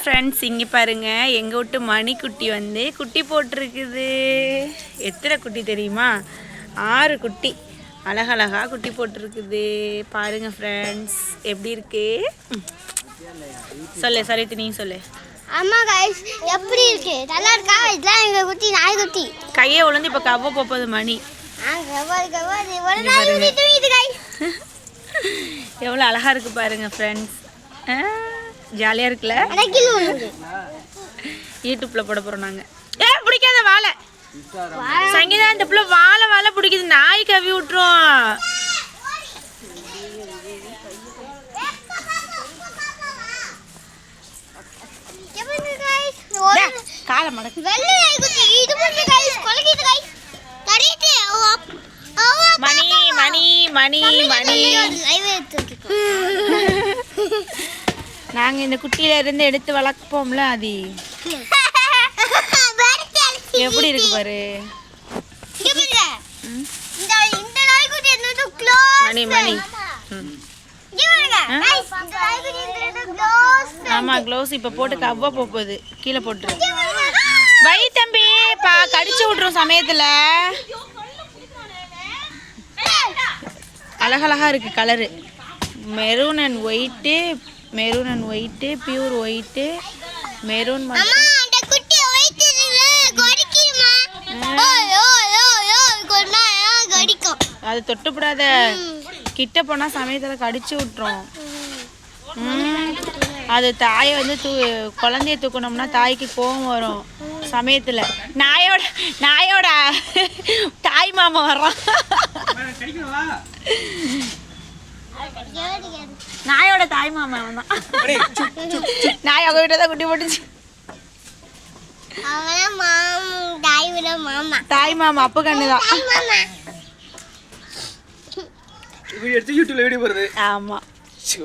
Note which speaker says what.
Speaker 1: Friends இங்கே பாருங்க. எங்கள் வீட்டு மணிக்குட்டி வந்து குட்டி போட்டிருக்குது. எத்தனை குட்டி தெரியுமா? ஆறு குட்டி. அழகழகா குட்டி போட்டிருக்குது. பாருங்க ஃப்ரெண்ட்ஸ் எப்படி இருக்கு. சொல்லு சரித்து நீ சொல்லு.
Speaker 2: அம்மா கைஸ் எப்படி இருக்கு? நல்லா இருக்கா? இதெல்லாம் எங்க குட்டி நாய் குட்டி.
Speaker 1: கையை உளுந்து இப்போ கவ்வ போப்பது மணி. எவ்வளோ அழகா இருக்கு பாருங்க ஃப்ரெண்ட்ஸ் ஜாலியாக இருக்குல்ல? யூடியூப்ல போட போறோம் நாங்க. ஏ பிடிக்காத வாழை. சங்கீதா இந்த பிள்ளை வாழை வாழை பிடிக்குது. நாய் கவி விட்டுரும். காலை மடக்கு. மணி மணி மணி மணி.
Speaker 2: லைவ் எடுத்துருக்கு
Speaker 1: நாங்க இந்த குட்டியில இருந்து எடுத்து வளர்ப்போம்ல அது எப்படி இருக்கு பாரு? மணி மணி. ஆமா. க்ளோஸ் இப்ப போட்டு கவ்வா போகுது. கீழே போட்டுரு. வை தம்பி பா கடிச்சு விட்டுரும் சமயத்துல. அழகழகா இருக்கு colour maroon and white maroon and white pure white maroon
Speaker 2: கொடிக்கும்?
Speaker 1: அது தொட்டுப்படாத. கிட்ட போனா சமயத்துல கடிச்சு விட்டுரும். அது தாயை வந்து தூ குழந்தைய தூக்கணும்னா தாய்க்கு கோவம் வரும் சமயத்துல. நாயோட நாயோட தாய் மாமா வர்றான். நாயோட தாய் மாமா அவன் தான். நாய் அவங்க வீட்டை தான் குட்டி போட்டுச்சு. தாய் மாமா. அப்ப கண்ணு தான்.
Speaker 2: மாமா.
Speaker 3: வீடியோ எடுத்து யூடியூப்ல வீடியோ போடுறது.
Speaker 1: ஆமா.
Speaker 3: சோ.